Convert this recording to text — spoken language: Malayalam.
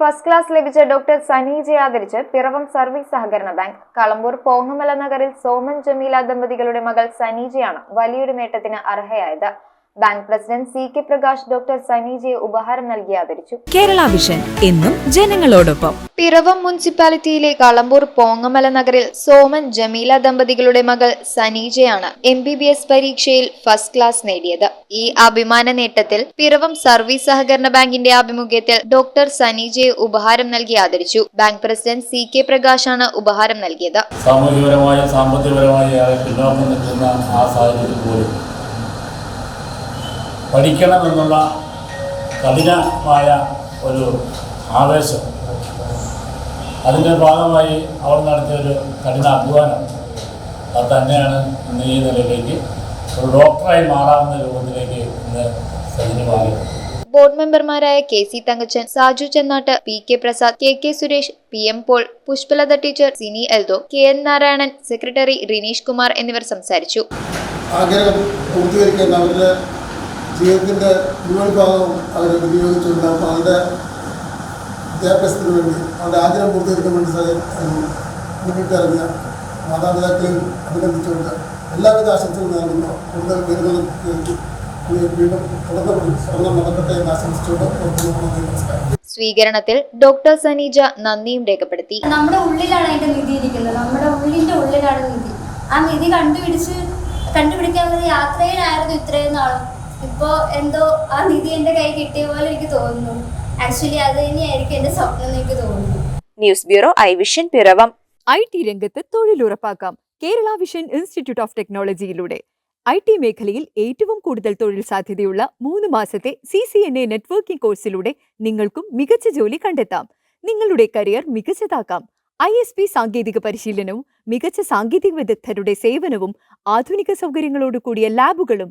ഫസ്റ്റ് ക്ലാസ് ലഭിച്ച ഡോക്ടർ സനീജയെ ആദരിച്ച് പിറവം സർവീസ് സഹകരണ ബാങ്ക്. കളമ്പൂർ പോങ്ങമല നഗറിൽ സോമൻ ജമീല ദമ്പതികളുടെ മകൾ സനീജയാണ് വലിയൊരു നേട്ടത്തിന് അർഹയായത്. Bank president C K Prakash doctor സനീജയെ ഉപഹാരം നൽകി ആദരിച്ചു. കേരള വിഷൻ എന്നും ജനങ്ങളോടൊപ്പം. പിറവം മുനിസിപ്പാലിറ്റിയിലെ കളമ്പൂർ പോങ്ങമല നഗറിൽ സോമൻ ജമീല ദമ്പതികളുടെ മകൾ സനീജയാണ് എം ബി ബി എസ് പരീക്ഷയിൽ ഫസ്റ്റ് ക്ലാസ് നേടിയത്. ഈ അഭിമാന നേട്ടത്തിൽ പിറവം സർവീസ് സഹകരണ ബാങ്കിന്റെ ആഭിമുഖ്യത്തിൽ ഡോക്ടർ സനീജയെ ഉപഹാരം നൽകി ആദരിച്ചു. ബാങ്ക് പ്രസിഡന്റ് സി കെ പ്രകാശാണ് ഉപഹാരം നൽകിയത്. സാമൂഹ്യപരമായ സാമ്പത്തികപരമായ പിന്നോക്കം നിൽക്കുന്ന ആ സാഹചര്യത്തിൽ പോലും പഠിക്കണമെന്നുള്ള കഠിനമായ ഒരു ആവേശം. അതിന്റെ ഭാഗമായി അവർ നടത്തിയൊരു കഠിന അധ്വാനം. അത് തന്നെയാണ് ഇന്ന് ഈ നിലയിലേക്ക് ഒരു ഡോക്ടറായി മാറാവുന്ന രൂപത്തിലേക്ക് ഇന്ന് സജിന് മാറി ബോർഡ് മെമ്പർമാരായ K C Thankachan Saju Chennattu P K Prasad K K Suresh P M Paul Pushpalatha teacher Sini Eldho K N Narayanan secretary Rineesh Kumar എന്നിവർ സംസാരിച്ചു. ആഗ്രഹം പൂർത്തീകരിക്കാൻ അവരുടെ ജീവിതത്തിന്റെ മുഴുവൻ ഭാഗവും അവർ അപ്പോൾ അവരുടെ വിദ്യാഭ്യാസത്തിന് വേണ്ടി അവരുടെ ആഗ്രഹം പൂർത്തീകരിക്കാൻ വേണ്ടി മുന്നിട്ടിറങ്ങിയ മാതാപിതാക്കളെയും അഭിനന്ദിച്ചുകൊണ്ട് എല്ലാവിധ ആശംസകളും നൽകുന്നു കൂടുതൽ പേരുകളും വീണ്ടും തുടർന്ന് സ്വർണം നടക്കട്ടെ എന്ന് ആശംസിച്ചുകൊണ്ട് നമസ്കാരം. സ്വീകരണത്തിൽ ഡോക്ടർ സനീജ നന്ദിയും രേഖപ്പെടുത്തി. നമ്മുടെ ഉള്ളിലാണ് അതിന്റെ നിധി ഇരിക്കുന്നത്. നമ്മുടെ ഉള്ളിന്റെ ഉള്ളിലാണ് നിധി. ആ നിധി കണ്ടുപിടിച്ച് കണ്ടുപിടിക്കാവുന്ന യാത്രയിലായിരുന്നു ഇത്രയും നാളും. ഇപ്പോ എന്തോ ആ നിധി എന്റെ കൈ കിട്ടിയ പോലെ എനിക്ക് തോന്നുന്നു. ആക്ച്വലി അത് തന്നെയായിരിക്കും എന്റെ സ്വപ്നം എന്ന് എനിക്ക് തോന്നുന്നു. News bureau I vision Piravom. I T രംഗത്ത് തൊഴിലുറപ്പാക്കാം. കേരള വിഷൻ ഇൻസ്റ്റിറ്റ്യൂട്ട് ഓഫ് ടെക്നോളജിയിലൂടെ. ഐ ടി മേഖലയിൽ ഏറ്റവും കൂടുതൽ തൊഴിൽ സാധ്യതയുള്ള മൂന്ന് മാസത്തെ C C N A networking കോഴ്സിലൂടെ നിങ്ങൾക്കും മികച്ച ജോലി കണ്ടെത്താം. നിങ്ങളുടെ കരിയർ മികച്ചതാക്കാം. ഐ എസ് പി സാങ്കേതിക പരിശീലനവും മികച്ച സാങ്കേതിക വിദഗ്ധരുടെ സേവനവും ആധുനിക സൗകര്യങ്ങളോട് കൂടിയ ലാബുകളും